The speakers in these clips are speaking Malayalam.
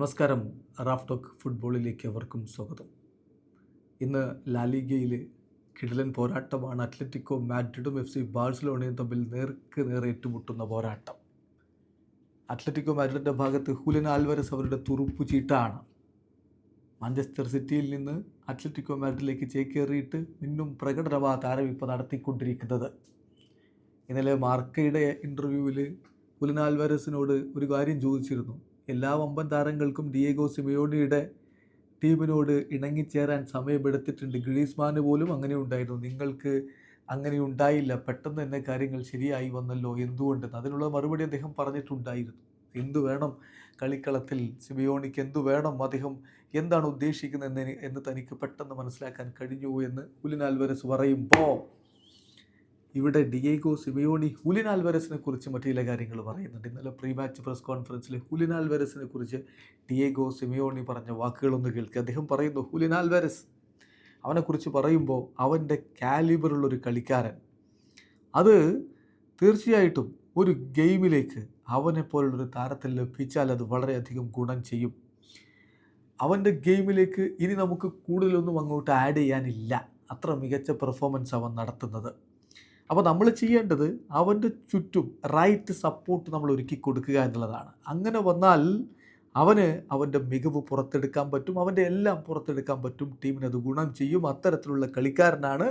നമസ്കാരം. റാഫ് ടോക്ക് ഫുട്ബോളിലേക്ക് അവർക്കും സ്വാഗതം. ഇന്ന് ലാലിഗയിൽ കിടലൻ പോരാട്ടമാണ് അത്ലറ്റിക്കോ മാഡ്രിഡും എഫ് സി ബാഴ്സലോണയും തമ്മിൽ നേർക്ക് നേർ ഏറ്റുമുട്ടുന്ന പോരാട്ടം. അത്ലറ്റിക്കോ മാഡ്രിഡിന്റെ ഭാഗത്ത് ഹുലൻ ആൽവരസ് അവരുടെ തുറുപ്പു ചീട്ടാണ്. മാഞ്ചസ്റ്റർ സിറ്റിയിൽ നിന്ന് അത്ലറ്റിക്കോ മാഡ്രിഡിലേക്ക് ചേക്കേറിയിട്ട് മിന്നും പ്രകടനമാ താരം ഇപ്പോൾ നടത്തിക്കൊണ്ടിരിക്കുന്നത്. ഇന്നലെ മാർക്കയുടെ ഇന്റർവ്യൂവിൽ ഹുലൻ ആൽവരസിനോട് ഒരു കാര്യം ചോദിച്ചിരുന്നു. എല്ലാ വമ്പൻ താരങ്ങൾക്കും ഡിയേഗോ സിമയോണിയുടെ ടീമിനോട് ഇണങ്ങിച്ചേരാൻ സമയമെടുത്തിട്ടുണ്ട്. ഗ്രീസ്മാന് പോലും അങ്ങനെ ഉണ്ടായിരുന്നു. നിങ്ങൾക്ക് അങ്ങനെ ഉണ്ടായില്ല. പെട്ടെന്ന് തന്നെ കാര്യങ്ങൾ ശരിയായി വന്നല്ലോ എന്തുകൊണ്ടെന്ന്. അതിനുള്ള മറുപടി അദ്ദേഹം പറഞ്ഞിട്ടുണ്ടായിരുന്നു. എന്തു വേണം കളിക്കളത്തിൽ? സിമിയോണിക്ക് എന്തു വേണം അദ്ദേഹം? എന്താണ് ഉദ്ദേശിക്കുന്നത് എന്ന് തനിക്ക് പെട്ടെന്ന് മനസ്സിലാക്കാൻ കഴിഞ്ഞു എന്ന് ഉലിനാൽവരസ് പറയുമ്പോൾ ഇവിടെ ഡിയേഗോ സിമിയോണി ഹുലിൻ ആൽവരസിനെ കുറിച്ച് മറ്റു ചില കാര്യങ്ങൾ പറയുന്നുണ്ട്. ഇന്നലെ പ്രീ മാച്ച് പ്രസ് കോൺഫറൻസിൽ ഹുലിൻ ആൽവരസിനെ കുറിച്ച് ഡിയേഗോ സിമിയോണി പറഞ്ഞ വാക്കുകളൊന്ന് കേൾക്കുക അദ്ദേഹം പറയുന്നു ഹുലിൻ ആൽവരസ് അവനെക്കുറിച്ച് പറയുമ്പോൾ അവന്റെ കാലിബറുള്ളൊരു കളിക്കാരൻ. അത് തീർച്ചയായിട്ടും ഒരു ഗെയിമിലേക്ക് അവനെ പോലുള്ളൊരു താരത്തിൽ ലഭിച്ചാൽ അത് വളരെയധികം ഗുണം ചെയ്യും. അവന്റെ ഗെയിമിലേക്ക് ഇനി നമുക്ക് കൂടുതലൊന്നും അങ്ങോട്ട് ആഡ് ചെയ്യാനില്ല. അത്ര മികച്ച പെർഫോമൻസ് അവൻ നടത്തുന്നത്. അപ്പോൾ നമ്മൾ ചെയ്യേണ്ടത് അവന്റെ ചുറ്റും റൈറ്റ് സപ്പോർട്ട് നമ്മൾ ഒരുക്കി കൊടുക്കുക എന്നുള്ളതാണ്. അങ്ങനെ വന്നാൽ അവന് അവന്റെ മികവ് പുറത്തെടുക്കാൻ പറ്റും അവന്റെ എല്ലാം പുറത്തെടുക്കാൻ പറ്റും ടീമിന് അത് ഗുണം ചെയ്യും. അത്തരത്തിലുള്ള കളിക്കാരനാണ്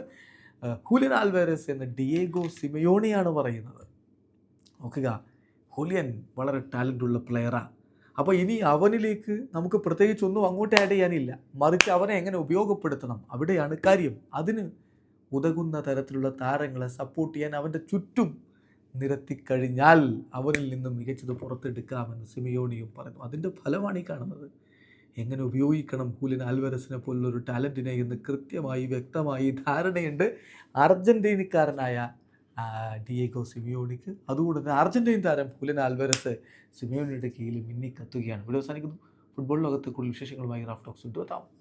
ഹുലിൻ ആൽവേരസ് എന്ന ഡിയേഗോ സിമയോണിയാണ് പറയുന്നത്. നോക്കുക ഹുലിയൻ വളരെ ടാലന്റ് ഉള്ള പ്ലെയറാണ് അപ്പോൾ ഇനി അവനിലേക്ക് നമുക്ക് പ്രത്യേകിച്ച് ഒന്നും അങ്ങോട്ട് ആഡ് ചെയ്യാനില്ല. മറിച്ച് അവനെ എങ്ങനെ ഉപയോഗപ്പെടുത്തണം? അവിടെയാണ് കാര്യം. അതിന് ഉതകുന്ന തരത്തിലുള്ള താരങ്ങളെ സപ്പോർട്ട് ചെയ്യാൻ അവന്റെ ചുറ്റും നിരത്തിക്കഴിഞ്ഞാൽ അവരിൽ നിന്നും മികച്ചത് പുറത്തെടുക്കാമെന്ന് സിമിയോണിയും പറഞ്ഞു അതിന്റെ ഫലമാണ് ഈ കാണുന്നത്. എങ്ങനെ ഉപയോഗിക്കണം ഹൂലിൻ ആൽവരസിനെ പോലുള്ളൊരു ടാലന്റിനെ എന്ന് കൃത്യമായി വ്യക്തമായി ധാരണയുണ്ട്. അർജന്റീനക്കാരനായ ഡിയേഗോ സിമിയോണിക്ക്. അതുകൊണ്ട് തന്നെ അർജന്റീൻ താരം ഹൂലിൻ ആൽവരസ് സിമിയോണിയുടെ കീഴിൽ മിന്നിക്കത്തുകയാണ്. ഇവിടെ അവസാനിക്കുന്നു. ഫുട്ബോൾ ലോകത്ത് കൂടുതൽ വിശേഷങ്ങളുമായി റാഫ്റ്റോക്സ് എത്താം